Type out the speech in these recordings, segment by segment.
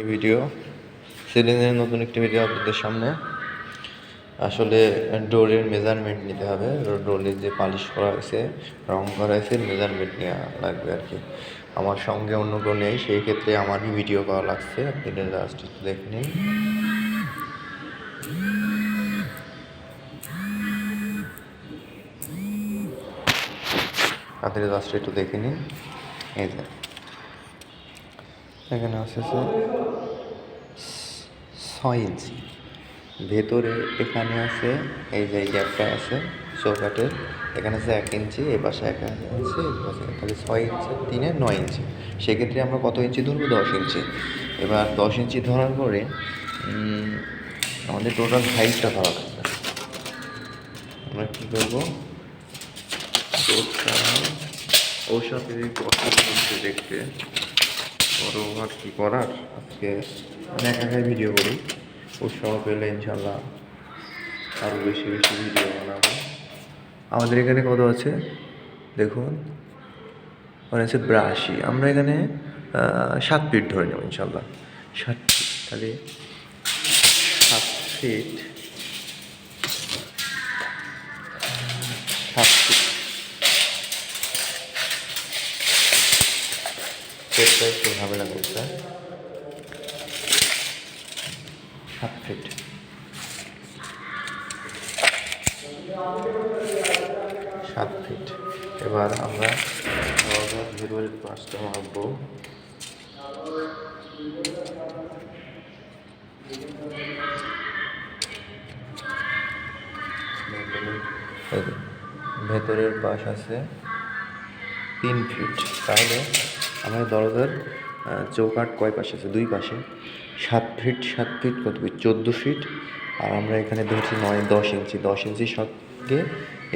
একটি ভিডিও। সিরিজের নতুন একটি ভিডিও আপনাদের সামনে। আসলে ডোরের মেজারমেন্ট নিতে হবে। ডোরের যে পালিশ করা হয়েছে, রং করা হয়েছে মেজারমেন্ট নেওয়া লাগবে আর কি। আমার সঙ্গে অন্য কেউ নেই, সেই ক্ষেত্রে আমারই ভিডিও করা লাগছে। আপনাদের জাস্ট একটু দেখে নিন। আপনাদের জাস্ট একটু দেখে নিন। এই যে। এখানে যে ছয় ইঞ্চি। ভেতরে এখানে আছে, এই যে গ্যাপটা আছে চৌকাটের এখানে আছে এক ইঞ্চি, এই পাশে এক ইঞ্চি তাহলে ছয় ইঞ্চি, তিনে নয় ইঞ্চি। সেক্ষেত্রে আমরা কত ইঞ্চি ধরবো? দশ ইঞ্চি। এবার দশ ইঞ্চি ধরার পরে আমাদের টোটাল হাইটটা ধরা লাগবে আমরা কী করব? টোটাল সাথে দেখতে বড় আর কি করার? আজকে একা একাই ভিডিও করি। উৎসাহ পেলে ইনশাল্লাহ আরও বেশি বেশি ভিডিও বানাবো। আমাদের এখানে কত আছে? দেখুন মানে আছে বিরাশি। আমরা এখানে সাত ফিট ধরে নেব ইনশাল্লাহ সাত ফিট তাহলে সাত ফিট সাত ফিট সেটটা একটু ঝামেলা করছে। সাত ফিট সাত ফিট এবার আমরা ভিডিওর পাঁচটা মারবো। ভেতরের পাশ আছে তিন ফিট তাহলে আমাদের দরজার চৌকাঠ কয় পাশে আছে? দুই পাশে। সাত ফিট সাত ফিট কত ফিট চোদ্দ ফিট আর আমরা এখানে ধরছি নয়, দশ ইঞ্চি। দশ ইঞ্চির সঙ্গে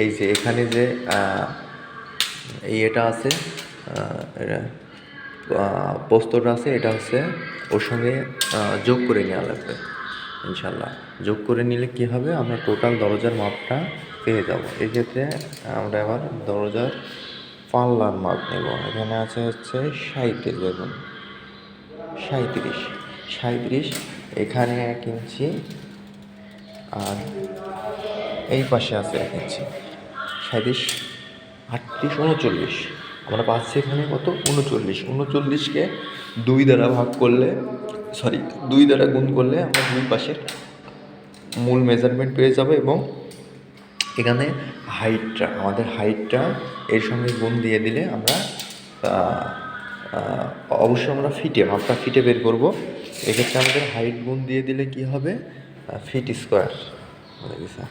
এই যে এখানে যে এই এটা আছে পোস্তটা আছে, এটা হচ্ছে ওর সঙ্গে যোগ করে নেওয়া লাগবে ইনশাল্লাহ যোগ করে নিলে কি হবে? আমরা টোটাল দরজার মাপটা পেয়ে যাব। এক্ষেত্রে আমরা এবার দরজার পাল্লার মাপ নেব। এখানে আছে হচ্ছে সাঁত্রিশ দেখুন। সাঁত্রিশ সাঁত্রিশ এখানে এক ইঞ্চি আর এই পাশে আছে এক ইঞ্চি। সাঁত্রিশ আটত্রিশ, উনচল্লিশ। আমরা পাচ্ছি এখানে কত? উনচল্লিশ। উনচল্লিশকে দুই দ্বারা ভাগ করলে সরি দুই দ্বারা গুণ করলে আমরা দুই পাশের মূল মেজারমেন্ট পেয়ে যাব এবং এখানে হাইটটা, আমাদের হাইটটা এর সঙ্গে গুণ দিয়ে দিলে আমরা অবশ্যই আমরা ফিটে মাপটা ফিটে বের করব। এক্ষেত্রে আমাদের হাইট গুণ দিয়ে দিলে কি হবে? ফিট স্কোয়ার হয়ে গেছে